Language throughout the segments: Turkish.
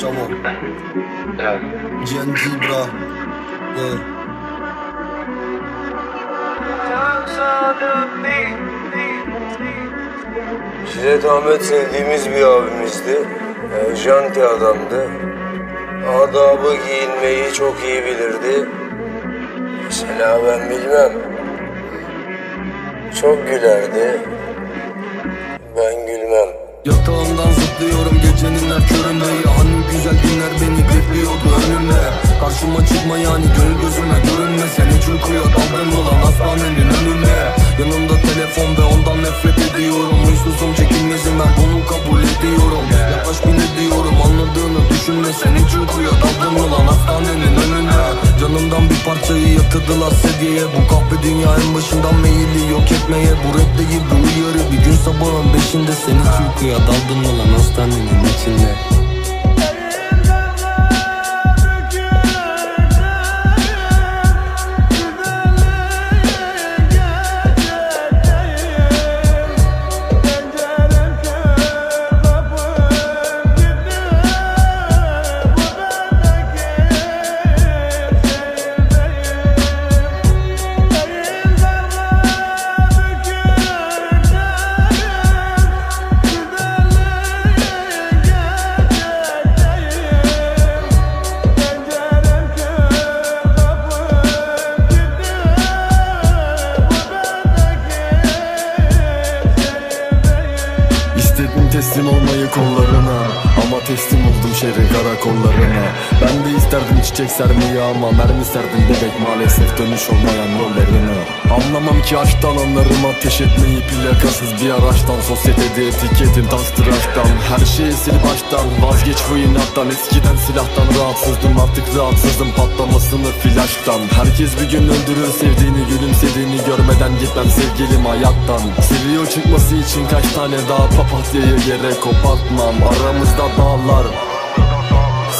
Camo. Evet. GNG bra. Yeah. Jilet Ahmet sevdiğimiz bir abimizdi. E, janti adamdı. Adabı giyinmeyi çok iyi bilirdi. Mesela ben bilmem. Çok gülerdi. Ben gülmem. Yatağımdan zıplıyorum gecenin her köründe. Hani güzel günler beni bekliyordu önümde. Karşıma çıkma yani gönül gözüme görünme. Sen hiç uykuya daldın olan hastanenin önünde. Yanımda telefon ve ondan nefret ediyorum. Huysuzum çekilmezim ben bunu kabul ediyorum. Yaklaş bile diyorum anladığını düşünme. Sen hiç uykuya Parçayı yatırdılar sedyeye. Bu kahpe dünya en başından meyilli yok etmeye. Bu rap değil bir uyarı. Bir gün sabahın beşinde Sen hiç uykuya daldın olan hastanenin içinde karakollarına Ben de isterdim çiçek sermeyi ama Mermi serdim bebek. Maalesef dönüş olmayan yollarına. Anlamam ki aşktan anlarım ateş etmeyi Plakasız bir araçtan Sosyetede etiketin tas tıraştan Her şeyi sil baştan Vazgeç bu inattan. Eskiden silahtan rahatsızdım artık rahatsızım Patlamasını flaştan. Herkes bir gün öldürür sevdiğini gülümsediğini Görmeden gitmem sevgilim hayattan. Seviyor çıkması için kaç tane daha papatyayı yere kopartmam. Aramızda dağlar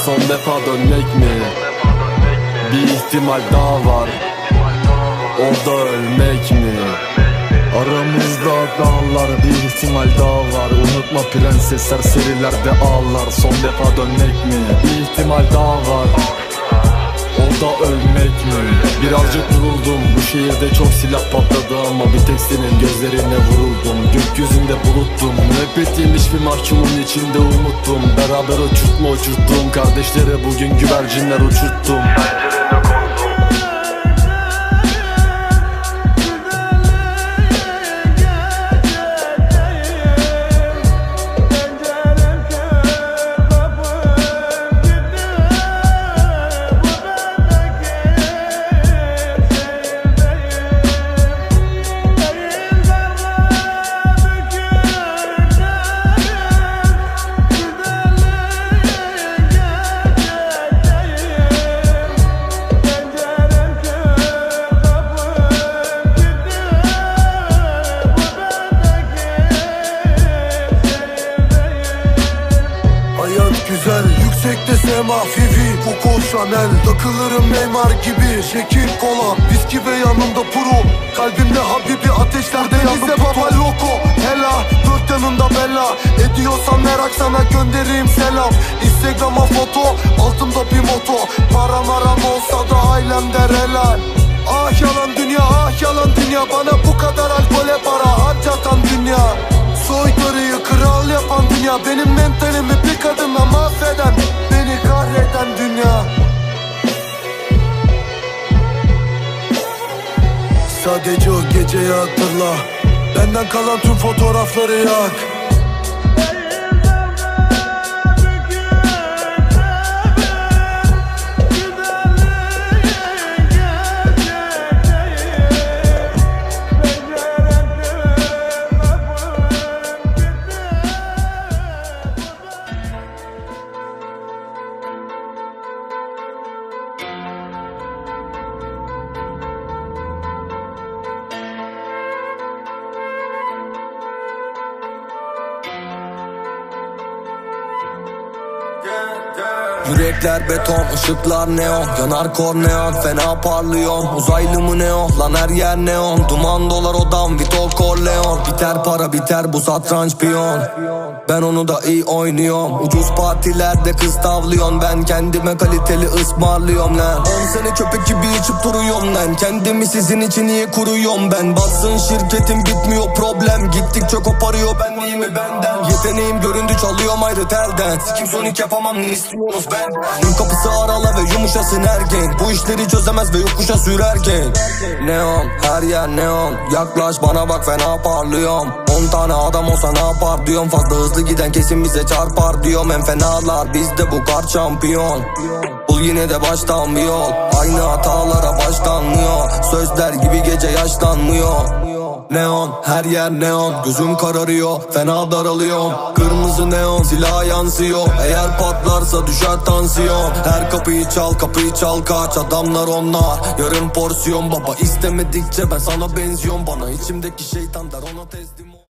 Son defa dönmek mi? Bir ihtimal daha var O da ölmek mi? Aramızda dağlar bir ihtimal daha var Unutma prensesler serilerde ağlar Son defa dönmek mi? Bir ihtimal daha var da ölmek mi? Birazcık vuruldum. Bu şehirde çok silah patladı ama Bir tek senin gözlerine vuruldum. Gökyüzünde buluttum. Müebbet bir mahkumun içinde umuttum Beraber uçurtma uçurttum. Kardeşlere bugün güvercinler uçurttum yüksekte sema Fifi Coco Chanel. Takılırım Neymar gibi Şekil kola. Viski ve yanında puro. Kalbimde Habibi ateşlerde yandım Bize baba loko Hela dört yanında bela Ediyorsan merak sana göndereyim selam. Instagram'a foto Altımda bir moto. Para maram olsa da ailem der helal. Ah yalan dünya ah yalan dünya. Bana bu kadar alkole para harcatan dünya. Soytarıyı kral yapan dünya. Benim mentalimi bir kadınla mahveden Beni kahreden dünya. Sadece o geceyi hatırla Benden kalan tüm fotoğrafları yak Yürekler beton, ışıklar neon. Yanar korneon, fena parlıyorum. Uzaylı mı ne o, lan her yer neon. Duman dolar odam, Vito Corleone. Biter para biter bu satranç piyon Ben onu da iyi oynuyorum. Ucuz partilerde kız tavlıyorsun Ben kendime kaliteli ısmarlıyorum lan 10 sene köpek gibi içip duruyorum lan Kendimi sizin için iyi kuruyorum. Ben Bassın şirketim bitmiyor problem. Gittikçe koparıyor benliğimi benden. Yeteneğim göründü çalıyorum ayrı telden. Sikim sonik yapamam ne istiyorsunuz benden? Kapısı arala ve yumuşasın ergen Bu işleri çözemez ve yokuşa sürerken. Neon her yer neon. Yaklaş bana bak fena parlıyorum. 10 tane adam olsa ne yapar diyorum Fazla hızlı giden kesin bize çarpar diyorum. En fenalar bizde bu kar şampiyon. Bul yine de baştan bir yol Aynı hatalara başlanmıyor. Sözler gibi gece yaşlanmıyor. Neon her yer neon. Gözüm kararıyor fena daralıyorum. Kırmızı neon silah yansıyor. Eğer patlarsa düşer tansiyon. Her kapıyı çal kapıyı çal kaç. Adamlar onlar. Yarım porsiyon Baba. İstemedikçe ben sana benziyorum. Bana içimdeki şeytan der ona teslim ol